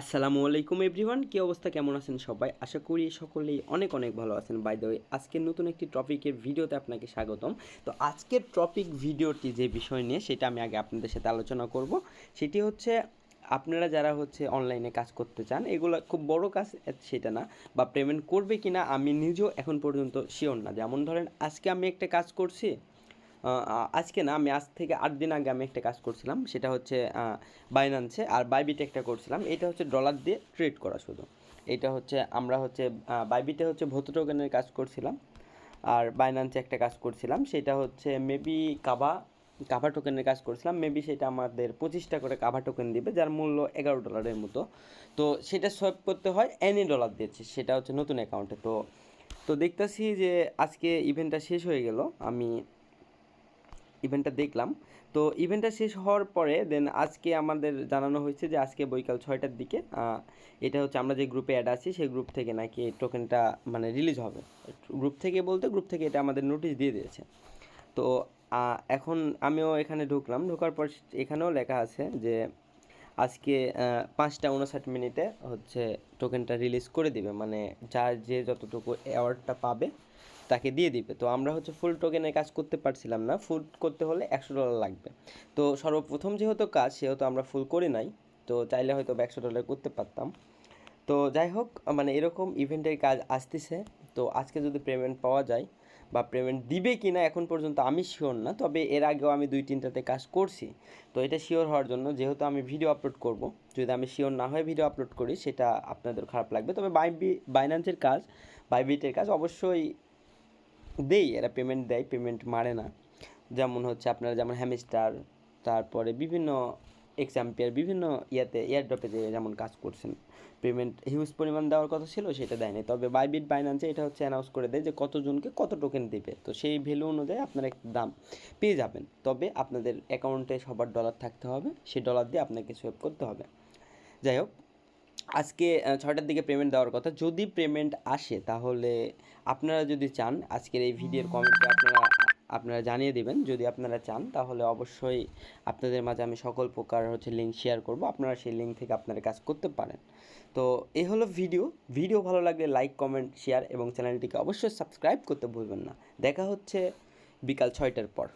আসসালামু আলাইকুম এভরিওয়ান, কী অবস্থা, কেমন আছেন সবাই? আশা করি সকলেই অনেক অনেক ভালো আছেন। বাই দ্য ওয়ে আজকের নতুন একটি টপিকের ভিডিওতে আপনাকে স্বাগতম। তো আজকের টপিক ভিডিওটি যে বিষয় নিয়ে, সেটা আমি আগে আপনাদের সাথে আলোচনা করব। সেটি হচ্ছে, আপনারা যারা হচ্ছে অনলাইনে কাজ করতে চান, এগুলো খুব বড় কাজ সেটা না। বা পেমেন্ট করবে কি না আমি নিজেও এখন পর্যন্ত শিওর না। যেমন ধরেন, আজকে আমি একটা কাজ করছি আজকে না আমি আজ থেকে আট দিন আগে আমি একটা কাজ করছিলাম, সেটা হচ্ছে বাইনান্সে আর বাইবিটে একটা করছিলাম। এটা হচ্ছে ডলার দিয়ে ট্রেড করা শুধু। এটা হচ্ছে, আমরা হচ্ছে বাইবিটে হচ্ছে ভৌত টোকেনের কাজ করছিলাম, আর বাইনান্সে একটা কাজ করছিলাম। সেটা হচ্ছে মেবি কাবা কাভা টোকেনের কাজ করছিলাম। মেবি সেটা আমাদের পঁচিশটা করে কাভা টোকেন দিবে, যার মূল্য এগারো ডলারের মতো। তো সেটা সোয়াইপ করতে হয় এনি ডলার দিয়েছে, সেটা হচ্ছে নতুন অ্যাকাউন্টে তো তো দেখতেছি যে আজকে ইভেন্টটা শেষ হয়ে গেল। আমি ইভেন্টটা দেখলাম। তো ইভেন্টটা শেষ হওয়ার পরে দেন আজকে আমাদের জানানো হয়েছে যে আজকে বৈকাল ছয়টার দিকে এটা হচ্ছে আমরা যে গ্রুপে অ্যাড আছি, সেই গ্রুপ থেকে নাকি এই টোকেনটা মানে রিলিজ হবে। গ্রুপ থেকে বলতে গ্রুপ থেকে এটা আমাদের নোটিশ দিয়ে দিয়েছে। তো এখন আমিও এখানে ঢুকলাম। ঢোকার পর এখানেও লেখা আছে যে আজকে পাঁচটা উনষাট মিনিটে হচ্ছে টোকেনটা রিলিজ করে দিবে। মানে যার যে যতটুকু অ্যাওয়ার্ডটা পাবে, তাকে দিয়ে দিবে। তো আমরা হচ্ছে ফুল টোকেনে কাজ করতে পারছিলাম না। ফুল করতে হলে একশো ডলার লাগবে। তো সর্বপ্রথম যেহেতু কাজ, সেহেতু আমরা ফুল করি নাই। তো চাইলে হয়তো একশো ডলার করতে পারতাম। তো যাই হোক মানে এরকম ইভেন্টের কাজ আসতেছে। তো আজকে যদি পেমেন্ট পাওয়া যায় বা পেমেন্ট দিবে কি না এখন পর্যন্ত আমি শিওর না, তবে এর আগেও আমি দুই তিনটাতে কাজ করছি। তো এটা শিওর হওয়ার জন্য যেহেতু আমি ভিডিও আপলোড করব, যদি আমি শিওর না হয়ে ভিডিও আপলোড করি, সেটা আপনাদের খারাপ লাগবে। তবে বাইবি বাইন্যান্সের কাজ বাইবিটের কাজ অবশ্যই দেই, এরা পেমেন্ট দেয় পেমেন্ট মারে না। যেমন হচ্ছে আপনারা যেমন হ্যামস্টার তারপরে বিভিন্ন এক্সাম্পিয়ার বিভিন্ন ইয়াতে এয়ারড্রপে যে যেমন কাজ করছেন পেমেন্ট হিউজ পরিমাণ দেওয়ার কথা ছিল সেটা দেয়নি। তবে বাইবিট বাইন্যান্সে এটা হচ্ছে অ্যানাউন্স করে দেয় যে কতজনকে কত টোকেন দেবে। তো সেই ভ্যালু অনুযায়ী আপনারা একটা দাম পেয়ে যাবেন। তবে আপনাদের অ্যাকাউন্টে সবার ডলার থাকতে হবে সেই ডলার দিয়ে আপনাকে সোয়েব করতে হবে। যাই হোক আজকে আহ, ছয়টার দিকে পেমেন্ট দেওয়ার কথা। যদি পেমেন্ট আসে তাহলে আপনারা যদি চান আজকের এই ভিডিওর কমেন্টে আপনারা আপনারা জানিয়ে দিবেন, যদি আপনারা চান, তাহলে অবশ্যই আপনাদের মাঝে আমি সকল প্রকার হচ্ছে লিঙ্ক শেয়ার করব। আপনারা সেই লিঙ্ক থেকে আপনারা কাজ করতে পারেন। তো এই হলো ভিডিও ভিডিও ভালো লাগলে লাইক কমেন্ট শেয়ার এবং চ্যানেলটিকে অবশ্যই সাবস্ক্রাইব করতে ভুলবেন না। দেখা হচ্ছে বিকাল ছয়টার পর।